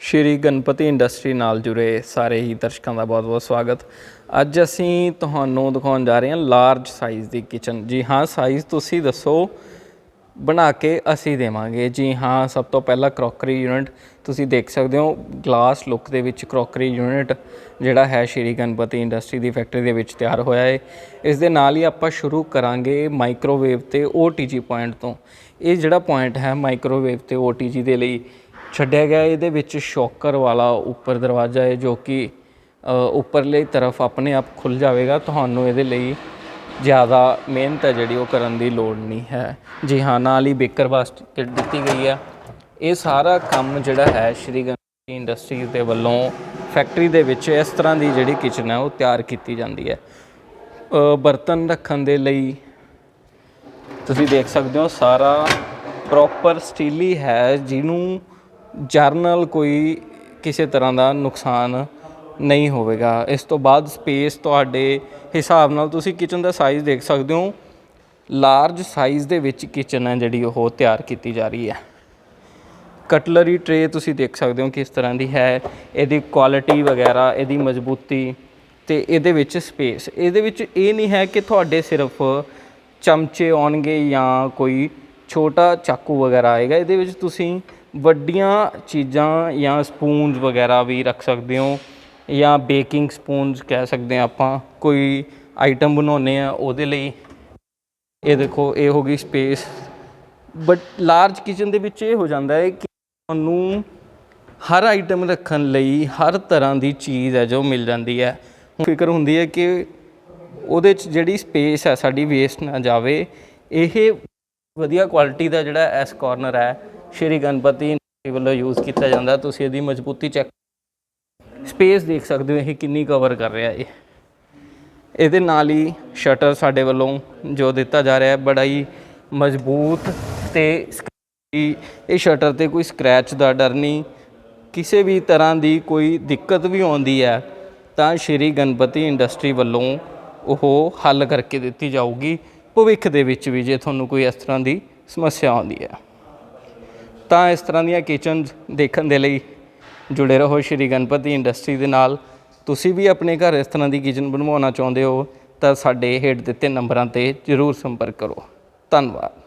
ਸ਼੍ਰੀ Ganpati industry ਨਾਲ ਜੁੜੇ ਸਾਰੇ ਹੀ ਦਰਸ਼ਕਾਂ ਦਾ ਬਹੁਤ-ਬਹੁਤ ਸਵਾਗਤ। ਅੱਜ ਅਸੀਂ ਤੁਹਾਨੂੰ ਦਿਖਾਉਣ ਜਾ ਰਹੇ ਹਾਂ ਲਾਰਜ ਸਾਈਜ਼ ਦੀ ਕਿਚਨ ਜੀ ਹਾਂ ਸਾਈਜ਼ ਤੁਸੀਂ ਦੱਸੋ, ਬਣਾ ਕੇ ਅਸੀਂ ਦੇਵਾਂਗੇ। ਜੀ ਹਾਂ, ਸਭ ਤੋਂ ਪਹਿਲਾਂ ਕਰੋਕਰੀ ਯੂਨਿਟ ਤੁਸੀਂ ਦੇਖ ਸਕਦੇ ਹੋ ਗਲਾਸ ਲੁੱਕ ਦੇ ਵਿੱਚ ਕਰੋਕਰੀ ਯੂਨਿਟ ਜਿਹੜਾ ਹੈ ਸ਼੍ਰੀ ਗਣਪਤੀ ਇੰਡਸਟਰੀ ਦੀ ਫੈਕਟਰੀ ਦੇ ਵਿੱਚ ਤਿਆਰ ਹੋਇਆ ਹੈ ਇਸ ਦੇ ਨਾਲ ਹੀ ਆਪਾਂ ਸ਼ੁਰੂ ਕਰਾਂਗੇ ਮਾਈਕ੍ਰੋਵੇਵ ਤੇ OTG ਪੁਆਇੰਟ ਤੋਂ। ਇਹ ਜਿਹੜਾ ਪੁਆਇੰਟ ਹੈ ਮਾਈਕ੍ਰੋਵੇਵ ਤੇ OTG ਦੇ ਲਈ ਛੱਡਿਆ ਗਿਆ। ਇਹਦੇ ਵਿੱਚ ਸ਼ੌਕਰ ਵਾਲਾ ਉੱਪਰ ਦਰਵਾਜ਼ਾ ਹੈ ਜੋ ਕਿ ਅ, ਉੱਪਰਲੀ ਤਰਫ ਆਪਣੇ ਆਪ ਖੁੱਲ ਜਾਵੇਗਾ। ਤੁਹਾਨੂੰ ਇਹਦੇ ਲਈ ਜ਼ਿਆਦਾ ਮਿਹਨਤ ਹੈ ਜਿਹੜੀ ਉਹ ਕਰਨ ਦੀ ਲੋੜ ਨਹੀਂ ਹੈ। ਜੀ ਹਾਂ ਨਾਲ ਹੀ ਬੇਕਰ ਬਾਸਕਟ ਦਿੱਤੀ ਗਈ ਹੈ। ਇਹ ਸਾਰਾ ਕੰਮ ਜਿਹੜਾ ਹੈ ਸ਼੍ਰੀ ਗਣਪਤੀ ਇੰਡਸਟਰੀਜ਼ ਦੇ ਵੱਲੋਂ ਫੈਕਟਰੀ ਦੇ ਵਿੱਚ ਇਸ ਤਰ੍ਹਾਂ ਦੀ ਜਿਹੜੀ ਕਿਚਨ ਹੈ ਉਹ ਤਿਆਰ ਕੀਤੀ ਜਾਂਦੀ ਹੈ। ਬਰਤਨ ਰੱਖਣ ਦੇ ਲਈ ਤੁਸੀਂ ਦੇਖ ਸਕਦੇ ਹੋ ਸਾਰਾ ਪ੍ਰੋਪਰ ਸਟੀਲੀ ਹੈ ਜਿਹਨੂੰ ਜਰਨਲ ਕੋਈ ਕਿਸੇ ਤਰ੍ਹਾਂ ਦਾ ਨੁਕਸਾਨ ਨਹੀਂ ਹੋਵੇਗਾ। ਇਸ ਤੋਂ ਬਾਅਦ ਸਪੇਸ ਤੁਹਾਡੇ ਹਿਸਾਬ ਨਾਲ ਤੁਸੀਂ ਕਿਚਨ ਦਾ ਸਾਈਜ਼ ਦੇਖ ਸਕਦੇ ਹੋ। ਲਾਰਜ ਸਾਈਜ਼ ਦੇ ਵਿੱਚ ਕਿਚਨ ਹੈ ਜਿਹੜੀ ਉਹ ਤਿਆਰ ਕੀਤੀ ਜਾ ਰਹੀ ਹੈ। ਕਟਲਰੀ ਟਰੇ ਤੁਸੀਂ ਦੇਖ ਸਕਦੇ ਹੋ ਕਿਸ ਤਰ੍ਹਾਂ ਦੀ ਹੈ। ਇਹਦੀ ਕੁਆਲਿਟੀ ਵਗੈਰਾ, ਇਹਦੀ ਮਜ਼ਬੂਤੀ ਤੇ ਇਹਦੇ ਵਿੱਚ ਸਪੇਸ ਇਹਦੇ ਵਿੱਚ ਇਹ ਨਹੀਂ ਹੈ ਕਿ ਤੁਹਾਡੇ ਸਿਰਫ ਚਮਚੇ ਆਉਣਗੇ ਜਾਂ ਕੋਈ ਛੋਟਾ ਚਾਕੂ ਵਗੈਰਾ ਆਏਗਾ। ਇਹਦੇ ਵਿੱਚ ਤੁਸੀਂ ਵੱਡੀਆਂ ਚੀਜ਼ਾਂ ਜਾਂ ਸਪੂਨਸ ਵਗੈਰਾ ਵੀ ਰੱਖ ਸਕਦੇ ਹੋ ਜਾਂ ਬੇਕਿੰਗ ਸਪੂਨਸ ਕਹਿ ਸਕਦੇ ਹਾਂ ਆਪਾਂ। ਕੋਈ ਆਈਟਮ ਬਣਾਉਂਦੇ ਹਾਂ ਉਹਦੇ ਲਈ। ਇਹ ਦੇਖੋ, ਇਹ ਹੋ ਗਈ ਸਪੇਸ ਬਟ ਲਾਰਜ ਕਿਚਨ ਦੇ ਵਿੱਚ ਇਹ ਹੋ ਜਾਂਦਾ ਹੈ ਕਿ ਤੁਹਾਨੂੰ ਹਰ ਆਈਟਮ ਰੱਖਣ ਲਈ ਹਰ ਤਰ੍ਹਾਂ ਦੀ ਚੀਜ਼ ਹੈ ਜੋ ਮਿਲ ਜਾਂਦੀ ਹੈ। ਫਿਕਰ ਹੁੰਦੀ ਹੈ ਕਿ ਉਹਦੇ 'ਚ ਜਿਹੜੀ ਸਪੇਸ ਹੈ ਸਾਡੀ ਵੇਸਟ ਨਾ ਜਾਵੇ। ਇਹ ਵਧੀਆ ਕੁਆਲਿਟੀ ਦਾ ਜਿਹੜਾ ਇਸ ਕਾਰਨਰ ਹੈ ਸ਼੍ਰੀ ਗਣਪਤੀ ਇੰਡਸਟਰੀ ਵੱਲੋਂ ਯੂਜ਼ ਕੀਤਾ ਜਾਂਦਾ। ਤੁਸੀਂ ਇਹਦੀ ਮਜ਼ਬੂਤੀ ਚੈੱਕ ਸਪੇਸ ਦੇਖ ਸਕਦੇ ਹੋ, ਇਹ ਕਿੰਨੀ ਕਵਰ ਕਰ ਰਿਹਾ ਇਹ। ਇਹਦੇ ਨਾਲ ਹੀ ਸ਼ਟਰ ਸਾਡੇ ਵੱਲੋਂ ਜੋ ਦਿੱਤਾ ਜਾ ਰਿਹਾ ਹੈ ਬੜਾ ਹੀ ਮਜ਼ਬੂਤ ਤੇ ਸਕ੍ਰੈਚੀ- ਇਹ ਸ਼ਟਰ ਤੇ ਕੋਈ ਸਕ੍ਰੈਚ ਦਾ ਡਰ ਨਹੀਂ। ਕਿਸੇ ਵੀ ਤਰ੍ਹਾਂ ਦੀ ਕੋਈ ਦਿੱਕਤ ਵੀ ਆਉਂਦੀ ਹੈ, ਤਾਂ ਸ਼੍ਰੀ ਗਣਪਤੀ ਇੰਡਸਟਰੀ ਵੱਲੋਂ ਉਹ ਹੱਲ ਕਰਕੇ ਦਿੱਤੀ ਜਾਊਗੀ। ਭਵਿੱਖ ਦੇ ਵਿੱਚ ਵੀ ਜੇ ਤੁਹਾਨੂੰ ਕੋਈ ਇਸ ਤਰ੍ਹਾਂ ਦੀ ਸਮੱਸਿਆ ਆਉਂਦੀ ਹੈ। ਤਾਂ ਇਸ ਤਰ੍ਹਾਂ ਦੀਆਂ ਕਿਚਨਸ ਦੇਖਣ ਦੇ ਲਈ ਜੁੜੇ ਰਹੋ ਸ਼੍ਰੀ ਗਣਪਤੀ ਇੰਡਸਟਰੀ ਦੇ ਨਾਲ। ਤੁਸੀਂ ਵੀ ਆਪਣੇ ਘਰ ਇਸ ਤਰ੍ਹਾਂ ਦੀ ਕਿਚਨ ਬਣਵਾਉਣਾ ਚਾਹੁੰਦੇ ਹੋ ਤਾਂ ਸਾਡੇ ਹੇਠ ਦਿੱਤੇ ਨੰਬਰਾਂ ਤੇ ਜ਼ਰੂਰ ਸੰਪਰਕ ਕਰੋ। ਧੰਨਵਾਦ।